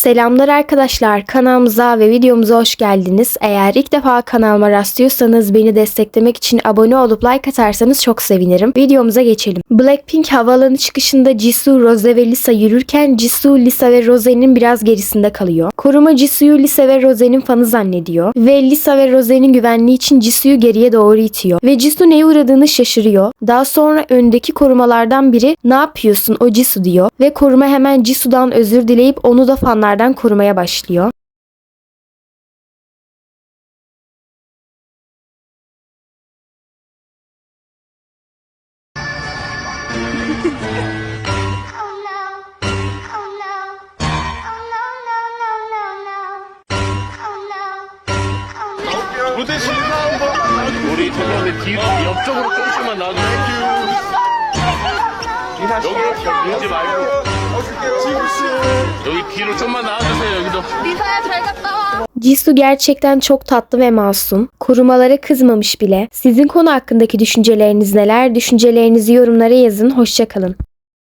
Selamlar arkadaşlar kanalımıza ve videomuza hoş geldiniz. Eğer ilk defa kanalıma rastlıyorsanız beni desteklemek için abone olup like atarsanız çok sevinirim. Videomuza geçelim. Blackpink havaalanı çıkışında Jisoo, Rose ve Lisa yürürken Jisoo, Lisa ve Rose'nin biraz gerisinde kalıyor. Koruma Jisoo'yu Lisa ve Rose'nin fanı zannediyor ve Lisa ve Rose'nin güvenliği için Jisoo'yu geriye doğru itiyor ve Jisoo neye uğradığını şaşırıyor. Daha sonra öndeki korumalardan biri ne yapıyorsun o Jisoo diyor ve koruma hemen Jisoo'dan özür dileyip onu da fanlardan korumaya başlıyor. Oh no. Oh no. Oh no, no, no, no, no. Oh no. Oh no. 무대 실감 한번 우리 죄송한데 뒤로 옆쪽으로 조금씩만 놔주세요 여기 밀지 말고 Jisoo gerçekten çok tatlı ve masum. Korumalara kızmamış bile. Sizin konu hakkındaki düşünceleriniz neler? Düşüncelerinizi yorumlara yazın. Hoşçakalın.